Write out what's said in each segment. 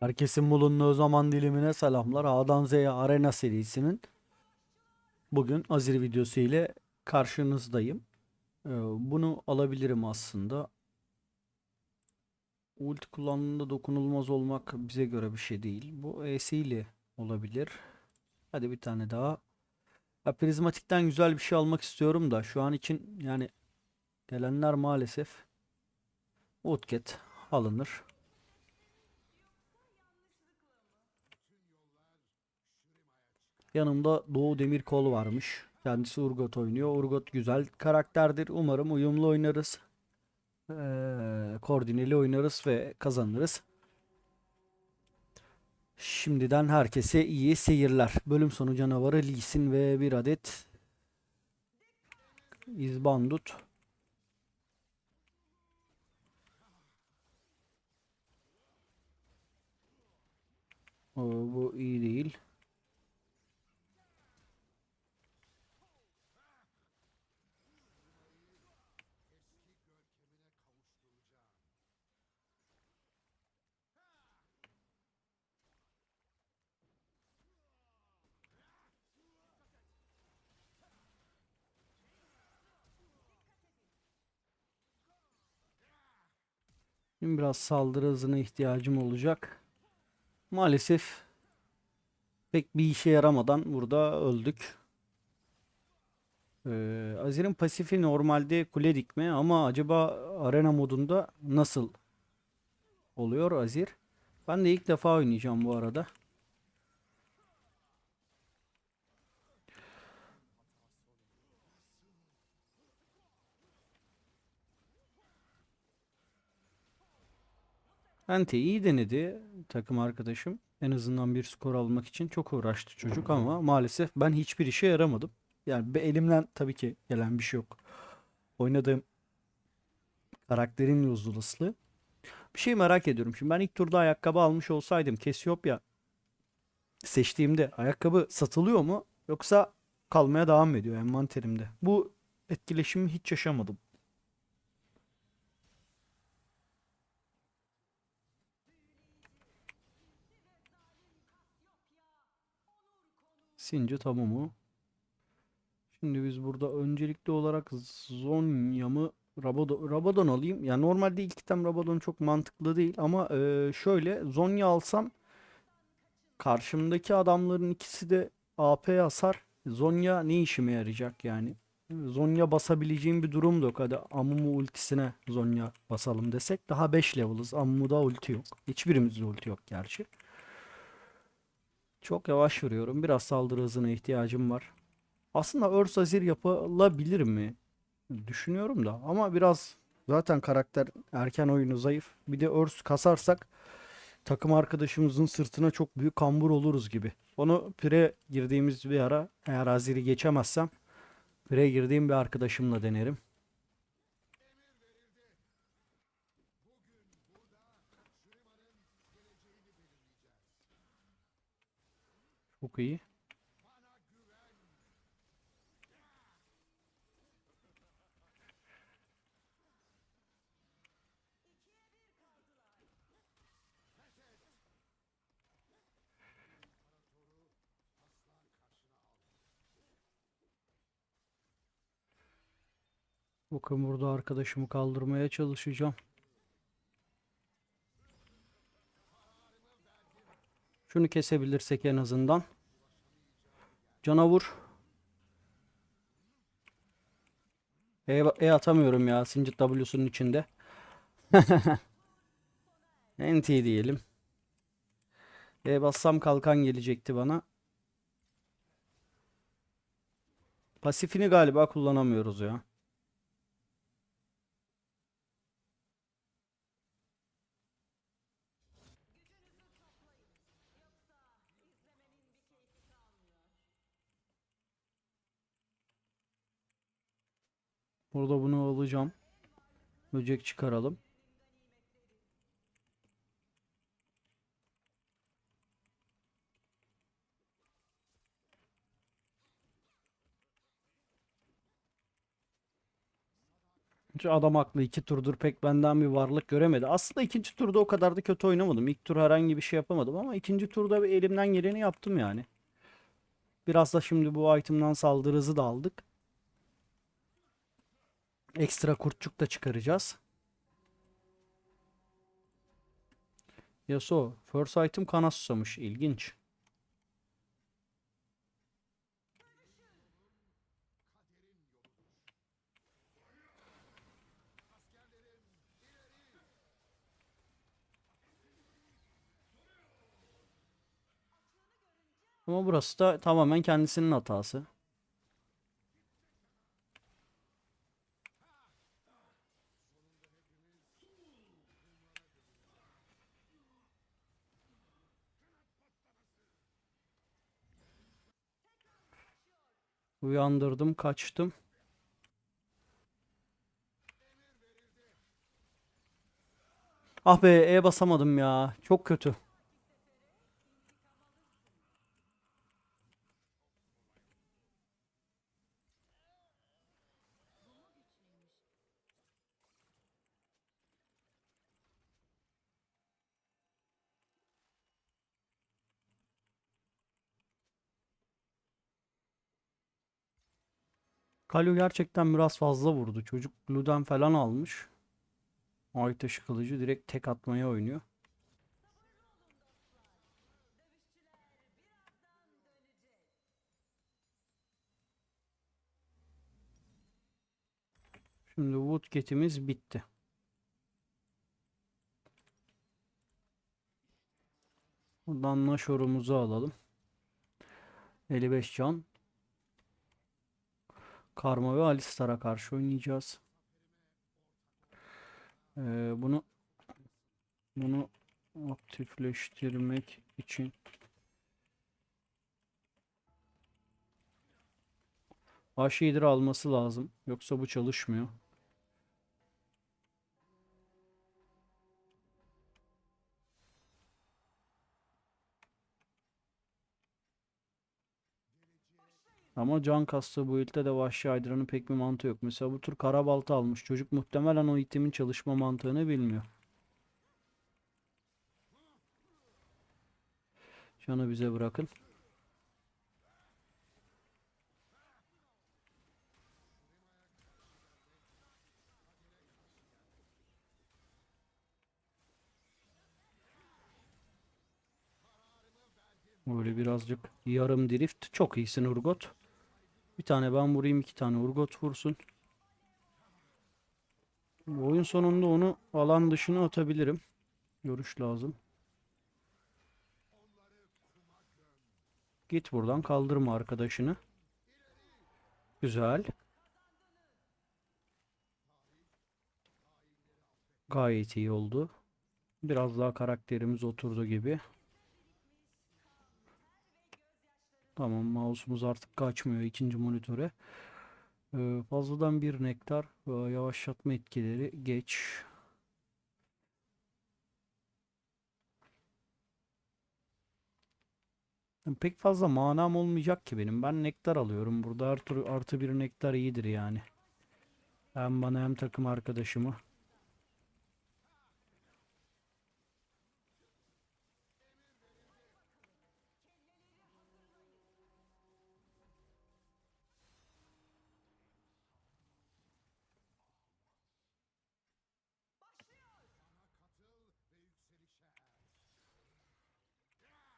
Herkesin bulunduğu zaman dilimine selamlar. A'dan Z'ye Arena serisinin bugün Azir videosu ile karşınızdayım. Ee, bunu alabilirim aslında. Ulti kullandığında dokunulmaz olmak bize göre bir şey değil. Bu ES ile olabilir. Hadi bir tane daha. Ya prizmatikten güzel bir şey almak istiyorum da şu an için yani gelenler maalesef Woodcat alınır. Yanımda Doğu Demirkol varmış. Kendisi Urgot oynuyor. Urgot güzel karakterdir. Umarım uyumlu oynarız. Ee, koordineli oynarız ve kazanırız. Şimdiden herkese iyi seyirler. Bölüm sonu canavarı Lee Sin ve bir adet İzbandut. Oo, bu iyi değil. Şimdi biraz saldırı hızına ihtiyacım olacak. Maalesef pek bir işe yaramadan burada öldük. Ee, Azir'in pasifi normalde kule dikme ama acaba arena modunda nasıl oluyor Azir? Ben de ilk defa oynayacağım bu arada. Ente iyi denedi takım arkadaşım. En azından bir skor almak için çok uğraştı çocuk ama maalesef ben hiçbir işe yaramadım. Yani elimden tabii ki gelen bir şey yok. Oynadığım karakterin yozlaşısı. Bir şey merak ediyorum. Şimdi ben ilk turda ayakkabı almış olsaydım Cassiopeia seçtiğimde ayakkabı satılıyor mu yoksa kalmaya devam ediyor envanterimde? Bu etkileşimi hiç yaşamadım. Sinci tamam o. Şimdi biz burada öncelikli olarak Zonya mı Rabadon, Rabadon alayım. Yani normalde ilk item Rabadon çok mantıklı değil ama e, şöyle Zonya alsam karşımdaki adamların ikisi de AP hasar. Zonya ne işime yarayacak yani? Zonya basabileceğim bir durum da yok. Hadi Amumu ultisine Zonya basalım desek daha 5 level'ız. Amumu'da ulti yok. Hiçbirimizde ulti yok gerçi. Çok yavaş vuruyorum. Biraz saldırı hızına ihtiyacım var. Aslında Örs Azir yapılabilir mi? Düşünüyorum da. Ama biraz zaten karakter erken oyunu zayıf. Bir de Örs kasarsak takım arkadaşımızın sırtına çok büyük kambur oluruz gibi. Onu pire girdiğimiz bir ara eğer Azir'i geçemezsem pire girdiğim bir arkadaşımla denerim. Çok iyi. Bakın burada arkadaşımı kaldırmaya çalışacağım. Şunu kesebilirsek en azından. Cana vur. E, e atamıyorum ya Singed W'sunun içinde. NT diyelim. E bassam kalkan gelecekti bana. Pasifini galiba kullanamıyoruz ya. Burada bunu alacağım. Böcek çıkaralım. Adam haklı iki turdur pek benden bir varlık göremedi. Aslında ikinci turda o kadar da kötü oynamadım. İlk tur herhangi bir şey yapamadım ama ikinci turda elimden geleni yaptım yani. Biraz da şimdi bu item'dan saldırı hızı da aldık. Ekstra kurtçuk da çıkaracağız. Yasuo. First item kana susamış. İlginç. Ama burası da tamamen kendisinin hatası. Uyandırdım, kaçtım. Ah be, E basamadım ya. Çok kötü. Kalu gerçekten biraz fazla vurdu. Çocuk Luden falan almış. Ay taşı kılıcı direkt tek atmaya oynuyor. Şimdi Woodket'imiz bitti. Buradan Nashor'umuzu alalım. 55 can. Karma ve Alistar'a karşı oynayacağız. Ee, bunu bunu aktifleştirmek için Vahşi Hidra alması lazım. Yoksa bu çalışmıyor. Ama can kastığı bu ilde de Vahşi Hydra'nın pek bir mantığı yok. Mesela bu tur Karabalta almış. Çocuk muhtemelen o itemin çalışma mantığını bilmiyor. Canı bize bırakın. Böyle birazcık yarım drift. Çok iyisin Urgot. Bir tane ben vurayım, iki tane Urgot vursun. Oyun sonunda onu alan dışına atabilirim. Görüş lazım. Git buradan kaldırma arkadaşını. Güzel. Gayet iyi oldu. Biraz daha karakterimiz oturdu gibi. Tamam mouse'umuz artık kaçmıyor ikinci monitöre. Ee, fazladan bir nektar ve yavaşlatma etkileri geç. Pek fazla manam olmayacak ki benim. Ben nektar alıyorum. Burada artı, artı bir nektar iyidir yani. Hem bana hem takım arkadaşımı.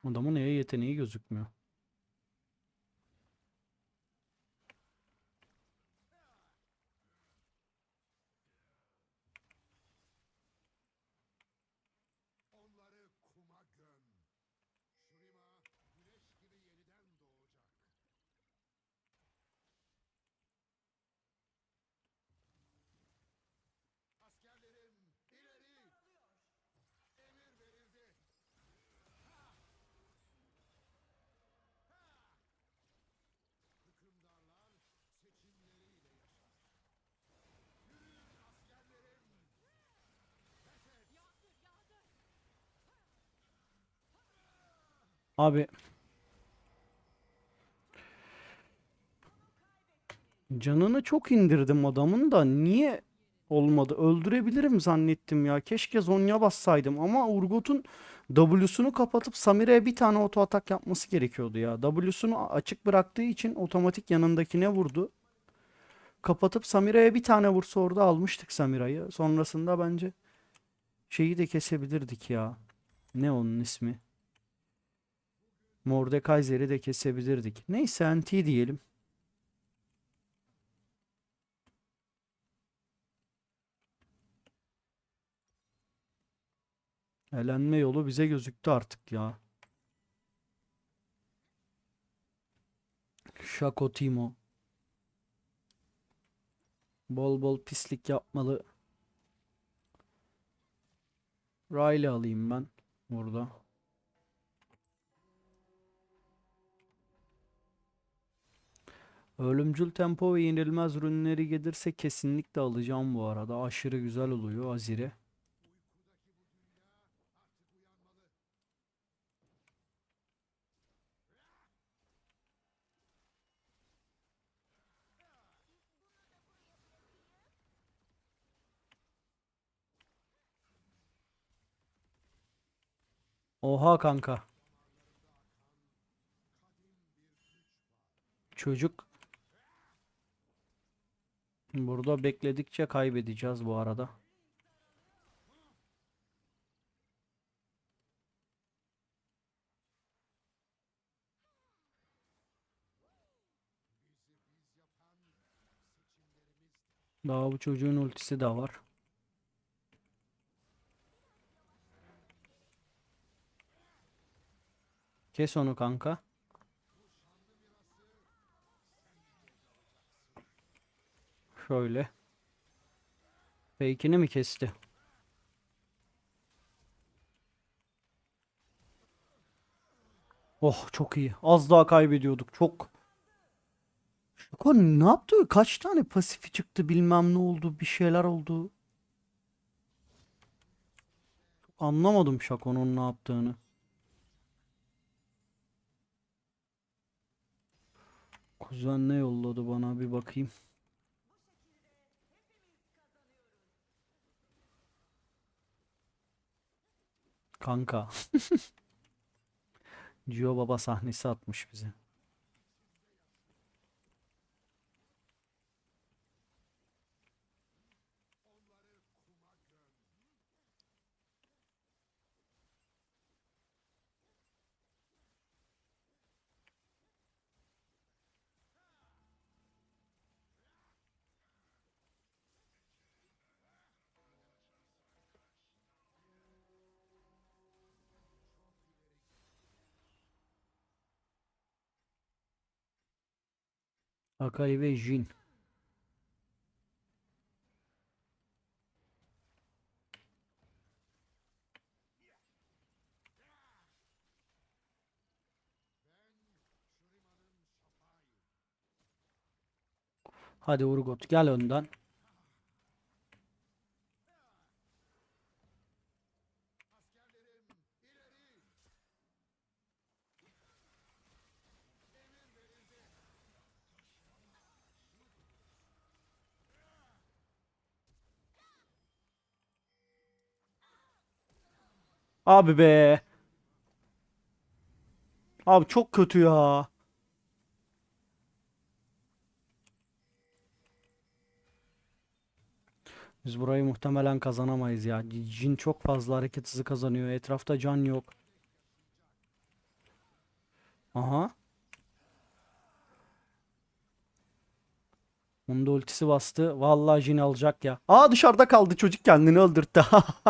Adamın neye yeteneği gözükmüyor. Abi canını çok indirdim adamın da niye Olmadı. Öldürebilirim zannettim ya. Keşke Zonya bassaydım ama Urgot'un W'sunu kapatıp Samire'ye bir tane oto atak yapması gerekiyordu ya. W'sunu açık bıraktığı için otomatik yanındakine vurdu. Kapatıp Samire'ye bir tane vursa orada almıştık Samira'yı. Sonrasında bence şeyi de kesebilirdik ya. Ne onun ismi? Mordekaiser'i de kesebilirdik. Neyse NT diyelim. Elenme yolu bize gözüktü artık ya. Şako Timo. Bol bol pislik yapmalı. Riley alayım ben burada. Ölümcül tempo ve yenilmez ürünleri gelirse kesinlikle alacağım bu arada. Aşırı güzel oluyor Azire. Oha kanka. Çocuk burada bekledikçe kaybedeceğiz bu arada. Daha bu çocuğun ultisi de var. Kes onu kanka. Şöyle. Fake'ini mi kesti? Oh çok iyi. Az daha kaybediyorduk. Çok. Şaka ne yaptı? Kaç tane pasifi çıktı bilmem ne oldu. Bir şeyler oldu. Anlamadım Şako'nun ne yaptığını. Kuzen ne yolladı bana bir bakayım. Kanka. Cio Baba sahnesi atmış bize. Akai ve Jin. Hadi Urgot gel önden. Abi be. Abi çok kötü ya. Biz burayı muhtemelen kazanamayız ya. Jin çok fazla hareket hızı kazanıyor. Etrafta can yok. Aha. Onun da ultisi bastı. Vallahi Jin alacak ya. Aa dışarıda kaldı çocuk kendini öldürttü.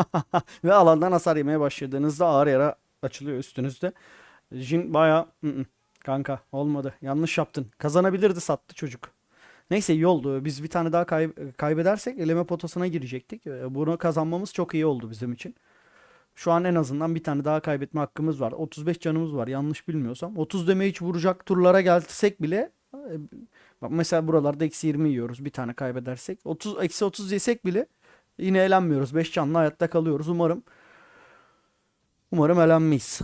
Ve alandan hasar yemeye başladığınızda ağır yara açılıyor üstünüzde. Jin baya kanka olmadı. Yanlış yaptın. Kazanabilirdi sattı çocuk. Neyse iyi oldu. Biz bir tane daha kay- kaybedersek eleme potasına girecektik. Ee, Bunu kazanmamız çok iyi oldu bizim için. Şu an en azından bir tane daha kaybetme hakkımız var. 35 canımız var yanlış bilmiyorsam. 30 damage vuracak turlara gelsek bile e, bak mesela buralarda eksi 20 yiyoruz bir tane kaybedersek. 30 eksi 30 yesek bile yine elenmiyoruz. 5 canlı hayatta kalıyoruz. Umarım umarım elenmeyiz.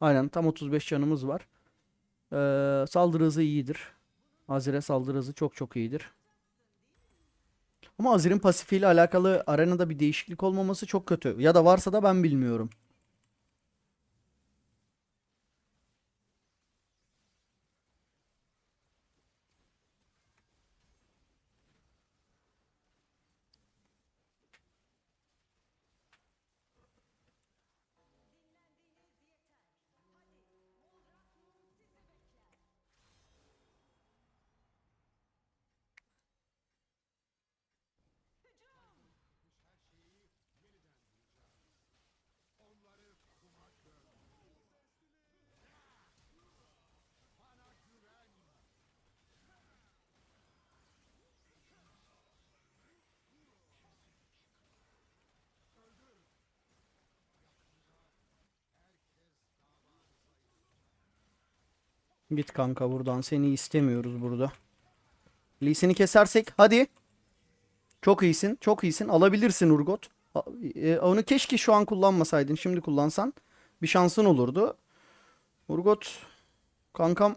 Aynen tam 35 canımız var. Ee, saldırı hızı iyidir. Azire saldırı hızı çok çok iyidir. Ama Azir'in pasifiyle alakalı arenada bir değişiklik olmaması çok kötü. Ya da varsa da ben bilmiyorum. Git kanka buradan. Seni istemiyoruz burada. Lee'sini kesersek hadi. Çok iyisin. Çok iyisin. Alabilirsin Urgot. E, Onu keşke şu an kullanmasaydın. Şimdi kullansan bir şansın olurdu. Urgot kankam.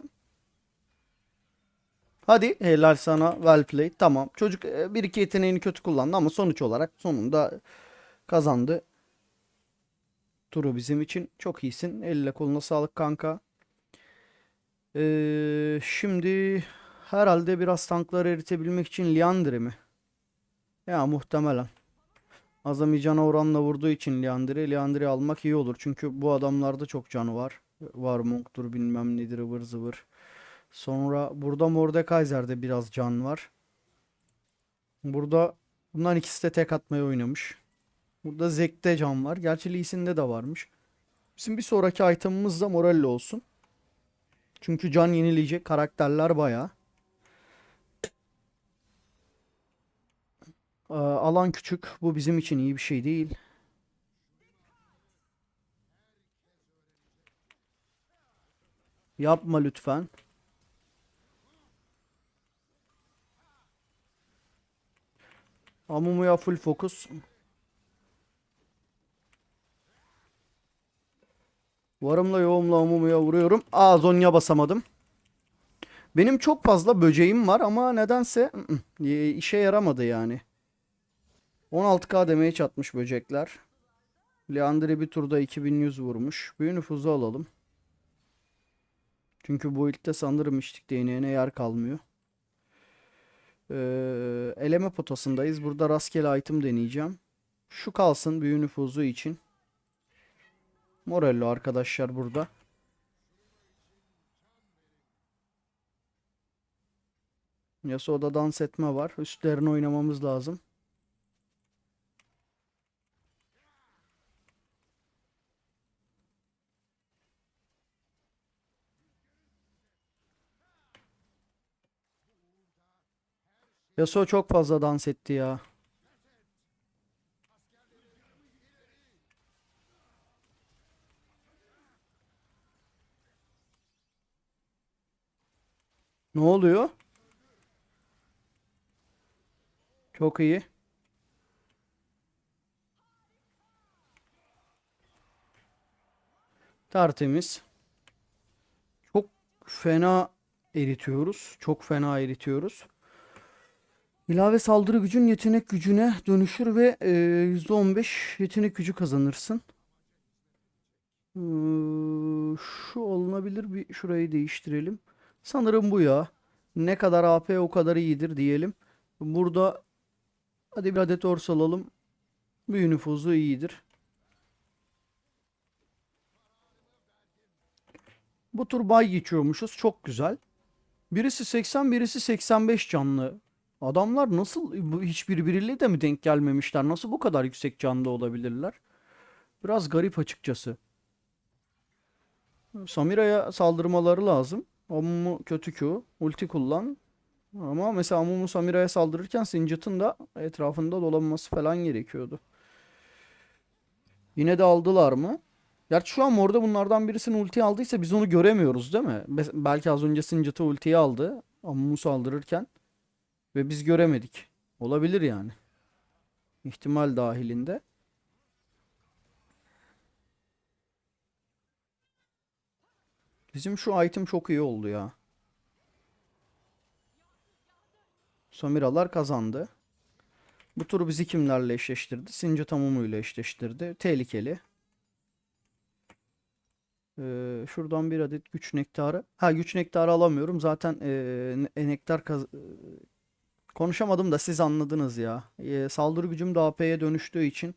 Hadi helal sana. Well played. Tamam. Çocuk e, bir iki yeteneğini kötü kullandı ama sonuç olarak sonunda kazandı. Turu bizim için. Çok iyisin. Elle koluna sağlık kanka. Ee, şimdi herhalde biraz tankları eritebilmek için Liandry mi? Ya muhtemelen. Azami cana oranla vurduğu için Liandry. Liandry almak iyi olur. Çünkü bu adamlarda çok canı var. Var Monk'tur bilmem nedir ıvır zıvır. Sonra burada Mordekaiser'de biraz can var. Burada bunların ikisi de tek atmayı oynamış. Burada Zek'te can var. Gerçi Lee Sin'de de varmış. Bizim bir sonraki item'ımız da Morello olsun. Çünkü can yenileyecek karakterler bayağı. Ee, alan küçük. Bu bizim için iyi bir şey değil. Yapma lütfen. Amumu'ya full fokus. Varımla yoğumla Amumu'ya vuruyorum. Aa Zonya basamadım. Benim çok fazla böceğim var ama nedense işe yaramadı yani. 16k demeye çatmış böcekler. Leandri bir turda 2100 vurmuş. Büyü nüfuzu alalım. Çünkü bu ilkte sanırım içtik değneğine yer kalmıyor. Ee, eleme potasındayız. Burada rastgele item deneyeceğim. Şu kalsın büyü nüfuzu için. Morello arkadaşlar burada. Yasuo'da dans etme var. Üstlerini oynamamız lazım. Yasuo çok fazla dans etti ya. Ne oluyor? Çok iyi. Tertemiz. Çok fena eritiyoruz. Çok fena eritiyoruz. İlave saldırı gücün yetenek gücüne dönüşür ve e, %15 yetenek gücü kazanırsın. Ee, şu olunabilir bir şurayı değiştirelim. Sanırım bu ya. Ne kadar AP o kadar iyidir diyelim. Burada hadi bir adet ors alalım. Büyü nüfuzu iyidir. Bu tur bay geçiyormuşuz. Çok güzel. Birisi 80, birisi 85 canlı. Adamlar nasıl hiç birbiriyle de mi denk gelmemişler? Nasıl bu kadar yüksek canlı olabilirler? Biraz garip açıkçası. Samira'ya saldırmaları lazım. Amumu kötü Q. Ulti kullan. Ama mesela Amumu Samira'ya saldırırken Singit'in de etrafında dolanması falan gerekiyordu. Yine de aldılar mı? Gerçi şu an orada bunlardan birisinin ulti aldıysa biz onu göremiyoruz değil mi? Be- belki az önce Singit'i ultiyi aldı. Amumu saldırırken. Ve biz göremedik. Olabilir yani. İhtimal dahilinde. Bizim şu item çok iyi oldu ya. Samiralar kazandı. Bu turu bizi kimlerle eşleştirdi? Sinci Tamumu ile eşleştirdi. Tehlikeli. Ee, şuradan bir adet güç nektarı. Ha güç nektarı alamıyorum. Zaten ne- nektar kaz- ee, konuşamadım da siz anladınız ya. Ee, saldırı gücüm de AP'ye dönüştüğü için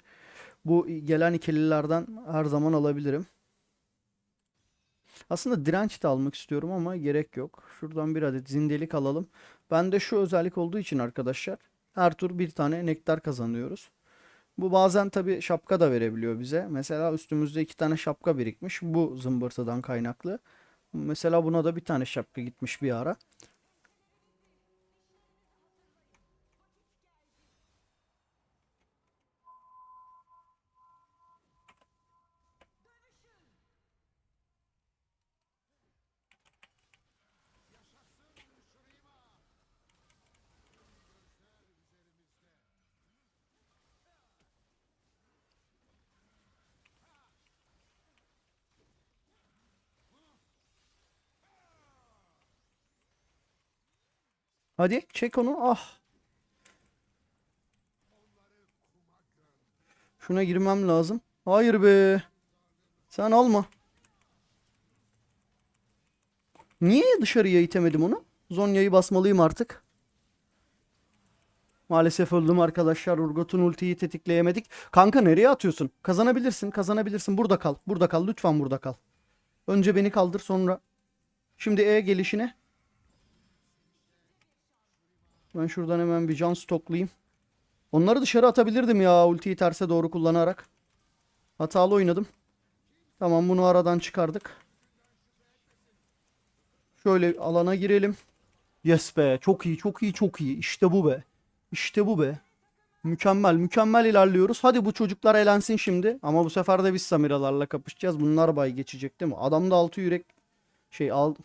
bu gelen ikililerden her zaman alabilirim. Aslında direnç de almak istiyorum ama gerek yok. Şuradan bir adet zindelik alalım. Bende şu özellik olduğu için arkadaşlar her tur bir tane nektar kazanıyoruz. Bu bazen tabii şapka da verebiliyor bize. Mesela üstümüzde iki tane şapka birikmiş. Bu zımbırtıdan kaynaklı. Mesela buna da bir tane şapka gitmiş bir ara. Hadi çek onu. Ah. Şuna girmem lazım. Hayır be. Sen alma. Niye dışarıya itemedim onu? Zonya'yı basmalıyım artık. Maalesef öldüm arkadaşlar. Urgot'un ultiyi tetikleyemedik. Kanka nereye atıyorsun? Kazanabilirsin, kazanabilirsin. Burada kal. Burada kal. Lütfen burada kal. Önce beni kaldır sonra. Şimdi E gelişine. Ben şuradan hemen bir can stoklayayım. Onları dışarı atabilirdim ya ultiyi terse doğru kullanarak. Hatalı oynadım. Tamam bunu aradan çıkardık. Şöyle alana girelim. Yes be çok iyi çok iyi çok iyi. İşte bu be. İşte bu be. Mükemmel mükemmel ilerliyoruz. Hadi bu çocuklar elensin şimdi. Ama bu sefer de biz Samiralarla kapışacağız. Bunlar bay geçecek değil mi? Adamda altı yürek şey al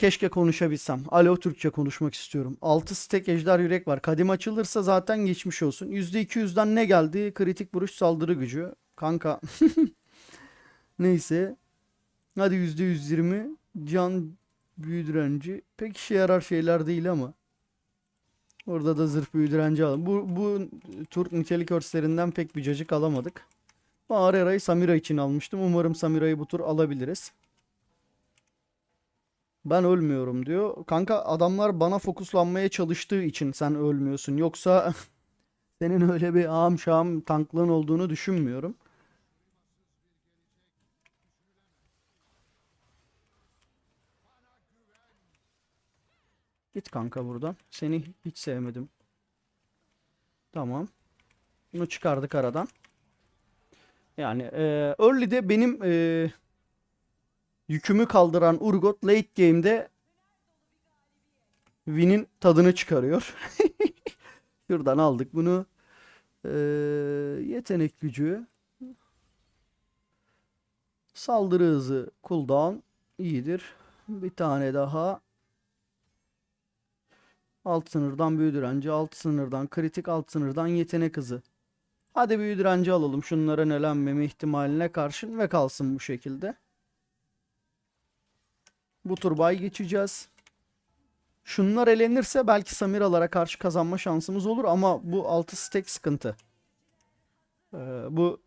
Keşke konuşabilsem. Alo Türkçe konuşmak istiyorum. 6 stek ejder yürek var. Kadim açılırsa zaten geçmiş olsun. %200'den ne geldi? Kritik vuruş saldırı gücü. Kanka. Neyse. Hadi %120. Can büyü direnci. Pek işe yarar şeyler değil ama. Orada da zırh büyü direnci alalım. Bu, bu tur nitelik örslerinden pek bir cacık alamadık. Arera'yı Samira için almıştım. Umarım Samira'yı bu tur alabiliriz. Ben ölmüyorum diyor. Kanka adamlar bana fokuslanmaya çalıştığı için sen ölmüyorsun. Yoksa senin öyle bir ağam şahım tanklığın olduğunu düşünmüyorum. Git kanka buradan. Seni hiç sevmedim. Tamam. Bunu çıkardık aradan. Yani e, early'de benim e, yükümü kaldıran Urgot late game'de win'in tadını çıkarıyor. Şuradan aldık bunu. Ee, yetenek gücü. Saldırı hızı cooldown iyidir. Bir tane daha. Alt sınırdan büyü direnci, alt sınırdan kritik, alt sınırdan yetenek hızı. Hadi büyü direnci alalım şunların elenmeme ihtimaline karşın ve kalsın bu şekilde. Bu tur bay geçeceğiz. Şunlar elenirse belki Samiralara karşı kazanma şansımız olur ama bu 6 stack sıkıntı. Ee, bu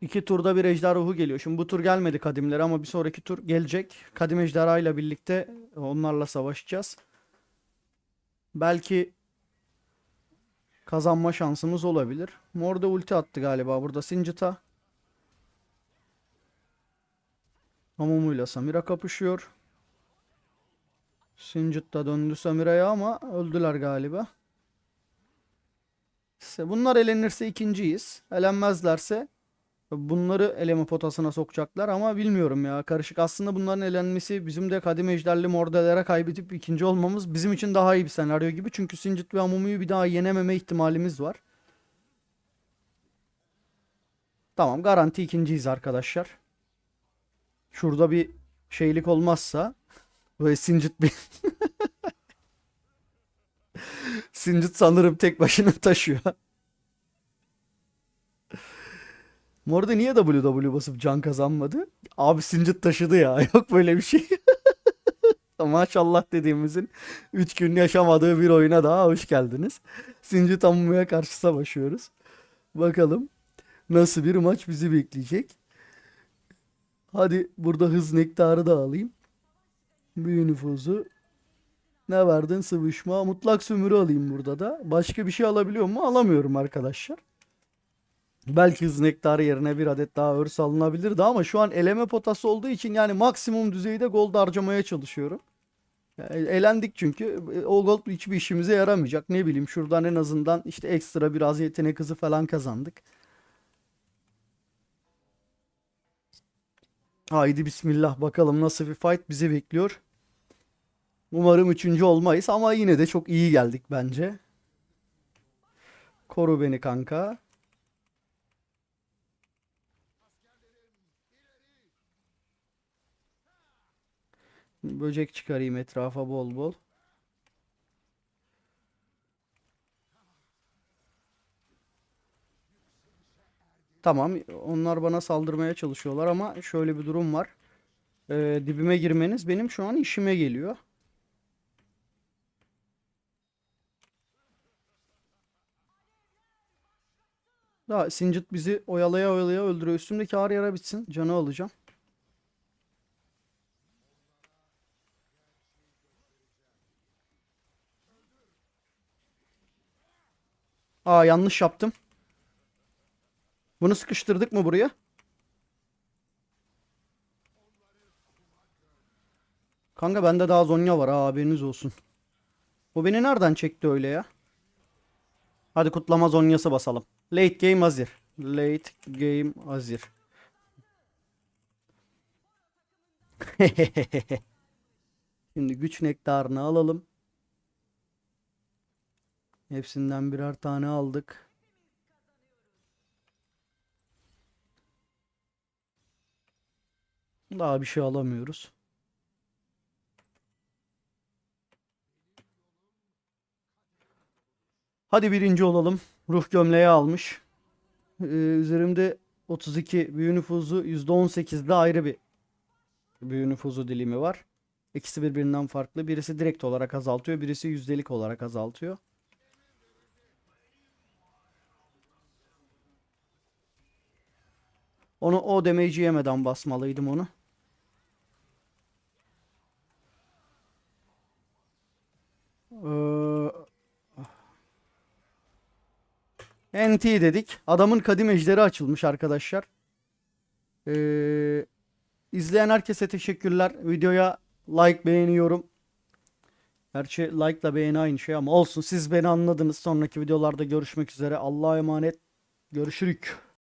iki turda bir ejder ruhu geliyor. Şimdi bu tur gelmedi kadimlere ama bir sonraki tur gelecek. Kadim ejderha ile birlikte onlarla savaşacağız. Belki kazanma şansımız olabilir. Mor da ulti attı galiba burada Singit'a. Hamumuyla Samira kapışıyor. Singit da döndü Samira'ya ama öldüler galiba. Bunlar elenirse ikinciyiz. Elenmezlerse bunları eleme potasına sokacaklar ama bilmiyorum ya. Karışık. Aslında bunların elenmesi bizim de kadim ejderli mordelere kaybedip ikinci olmamız bizim için daha iyi bir senaryo gibi. Çünkü Singit ve Amumu'yu bir daha yenememe ihtimalimiz var. Tamam garanti ikinciyiz arkadaşlar. Şurada bir şeylik olmazsa böyle Singit bir Singit sanırım tek başına taşıyor. Morda niye WW basıp can kazanmadı? Abi Singit taşıdı ya. Yok böyle bir şey. Maşallah dediğimizin 3 gün yaşamadığı bir oyuna daha hoş geldiniz. Sinci Tamu'ya karşı savaşıyoruz. Bakalım nasıl bir maç bizi bekleyecek. Hadi burada hız nektarı da alayım. Büyü nüfuzu. Ne verdin? Sıvışma. Mutlak sömürü alayım burada da. Başka bir şey alabiliyor mu? Alamıyorum arkadaşlar. Belki hız nektarı yerine bir adet daha örs alınabilirdi ama şu an eleme potası olduğu için yani maksimum düzeyde gold harcamaya çalışıyorum. Yani elendik çünkü E, o gold hiçbir işimize yaramayacak. Ne bileyim şuradan en azından işte ekstra biraz yetenek hızı falan kazandık. Haydi bismillah bakalım nasıl bir fight bizi bekliyor. Umarım üçüncü olmayız ama yine de çok iyi geldik bence. Koru beni kanka. Böcek çıkarayım etrafa bol bol. Tamam, onlar bana saldırmaya çalışıyorlar ama şöyle bir durum var. Ee, dibime girmeniz benim şu an işime geliyor. Daha Singed bizi oyalaya oyalaya öldürüyor. Üstümdeki ağır yara bitsin. Canı alacağım. Aa yanlış yaptım. Bunu sıkıştırdık mı buraya? Kanka bende daha Zonya var ha haberiniz olsun. Bu beni nereden çekti öyle ya? Hadi kutlama Zonya'sı basalım. Late game hazır. Late game hazır. Şimdi güç nektarını alalım. Hepsinden birer tane aldık. Daha bir şey alamıyoruz. Hadi birinci olalım. Ruh gömleği almış. Ee, üzerimde 32 büyü nüfuzu %18'de ayrı bir büyü nüfuzu dilimi var. İkisi birbirinden farklı. Birisi direkt olarak azaltıyor, birisi yüzdelik olarak azaltıyor. Onu o damage'i yemeden basmalıydım onu. NT dedik. Adamın kadim ejderi açılmış arkadaşlar. Ee, izleyen herkese teşekkürler. Videoya like beğeniyorum. Gerçi like ile beğeni aynı şey ama olsun. Siz beni anladınız. Sonraki videolarda görüşmek üzere. Allah'a emanet. Görüşürük.